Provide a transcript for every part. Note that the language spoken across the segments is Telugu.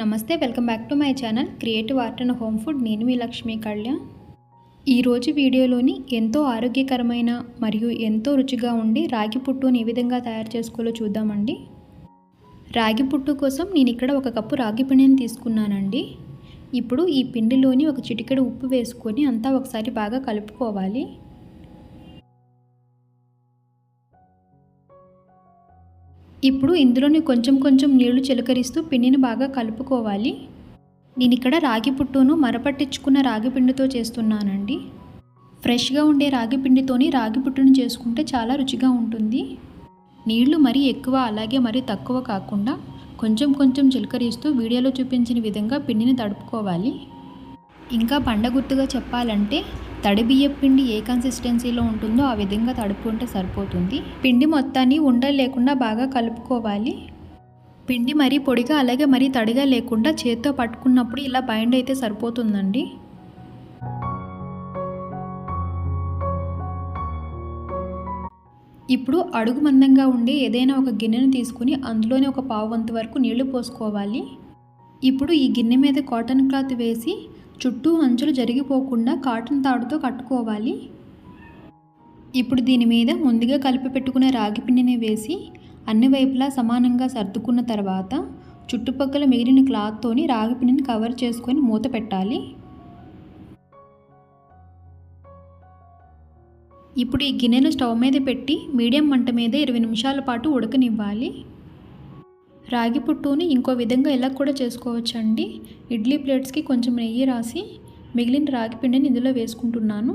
నమస్తే welcome back to my channel creative art and home food. నేను మీ లక్ష్మీ కళ్యాణ్ ఈరోజు వీడియోలోని ఎంతో ఆరోగ్యకరమైన మరియు ఎంతో రుచిగా ఉండి రాగి పుట్టుని ఏ విధంగా తయారు చేసుకోవాలో చూద్దామండి. రాగి పుట్టు కోసం నేను ఇక్కడ ఒక కప్పు రాగి పిండిని తీసుకున్నానండి. ఇప్పుడు ఈ పిండిలోని ఒక చిటికెడు ఉప్పు వేసుకొని అంతా ఒకసారి బాగా కలుపుకోవాలి. ఇప్పుడు ఇందులోని కొంచెం కొంచెం నీళ్ళు చిలకరిస్తూ పిండిని బాగా కలుపుకోవాలి. నేను ఇక్కడ రాగి పుట్టును మరపట్టించుకున్న రాగి పిండితో చేస్తున్నానండి. ఫ్రెష్గా ఉండే రాగి పిండితోని రాగి పుట్టును చేసుకుంటే చాలా రుచిగా ఉంటుంది. నీళ్ళు మరీ ఎక్కువ అలాగే మరీ తక్కువ కాకుండా కొంచెం కొంచెం చిలకరిస్తూ వీడియోలో చూపించిన విధంగా పిండిని తడుపుకోవాలి. ఇంకా పండగుర్తుగా చెప్పాలంటే తడి బియ్యం పిండి ఏ కన్సిస్టెన్సీలో ఉంటుందో ఆ విధంగా తడుపుకుంటే సరిపోతుంది. పిండి మొత్తాన్ని ఉండలు లేకుండా బాగా కలుపుకోవాలి. పిండి మరీ పొడిగా అలాగే మరీ తడిగా లేకుండా చేత్తో పట్టుకున్నప్పుడు ఇలా బైండ్ అయితే సరిపోతుందండి. ఇప్పుడు అడుగు మందంగా ఉండే ఏదైనా ఒక గిన్నెను తీసుకుని అందులోనే ఒక పావు వంతు వరకు నీళ్ళు పోసుకోవాలి. ఇప్పుడు ఈ గిన్నె మీద కాటన్ క్లాత్ వేసి చుట్టూ అంచులు జరిగిపోకుండా కాటన్ తాడుతో కట్టుకోవాలి. ఇప్పుడు దీని మీద ముందుగా కలిపి పెట్టుకున్న రాగి పిండిని వేసి అన్ని వైపులా సమానంగా సర్దుకున్న తర్వాత చుట్టుపక్కల మిగిలిన క్లాత్తోని రాగి పిండిని కవర్ చేసుకొని మూత పెట్టాలి. ఇప్పుడు ఈ గిన్నెను స్టవ్ మీద పెట్టి మీడియం మంట మీద ఇరవై నిమిషాల పాటు ఉడకనివ్వాలి. రాగి పుట్టుని ఇంకో విధంగా ఇలా కూడా చేసుకోవచ్చండి? ఇడ్లీ ప్లేట్స్కి కొంచెం నెయ్యి రాసి మిగిలిన రాగి పిండిని ఇందులో వేసుకుంటున్నాను.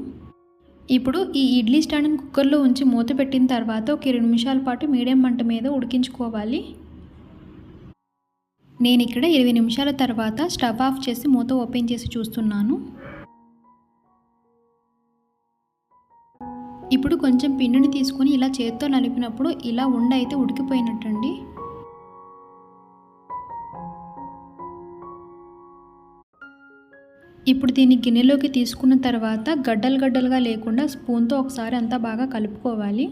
ఇప్పుడు ఈ ఇడ్లీ స్టాండ్ని కుక్కర్లో ఉంచి మూత పెట్టిన తర్వాత ఒక ఇరవై నిమిషాల పాటు మీడియం మంట మీద ఉడికించుకోవాలి. నేను ఇక్కడ ఇరవై నిమిషాల తర్వాత స్టవ్ ఆఫ్ చేసి మూత ఓపెన్ చేసి చూస్తున్నాను. ఇప్పుడు కొంచెం పిండిని తీసుకొని ఇలా చేత్తో నలిపినప్పుడు ఇలా ఉండ అయితే ఉడికిపోయినట్టండి. ఇప్పుడు దీన్ని గిన్నెలోకి తీసుకున్న తర్వాత గడ్డలు గడ్డలుగా లేకుండా స్పూన్తో ఒకసారి అంతా బాగా కలుపుకోవాలి.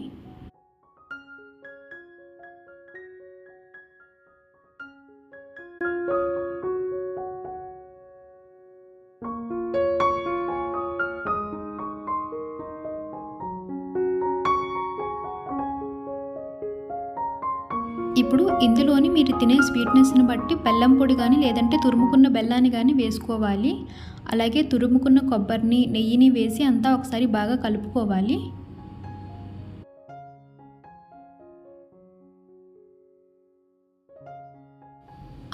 ఇప్పుడు ఇందులోని మీరు తినే స్వీట్నెస్ని బట్టి బెల్లం పొడి కానీ లేదంటే తురుముకున్న బెల్లాన్ని కానీ వేసుకోవాలి. అలాగే తురుముకున్న కొబ్బరిని నెయ్యిని వేసి అంతా ఒకసారి బాగా కలుపుకోవాలి.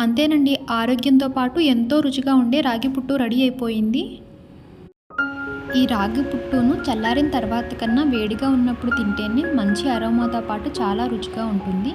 అంతేనండి ఆరోగ్యంతో పాటు ఎంతో రుచిగా ఉండే రాగి పుట్టు రెడీ అయిపోయింది. ఈ రాగి పుట్టును చల్లారిన తర్వాత కన్నా వేడిగా ఉన్నప్పుడు తింటేనే మంచి అరోమాతో పాటు చాలా రుచిగా ఉంటుంది.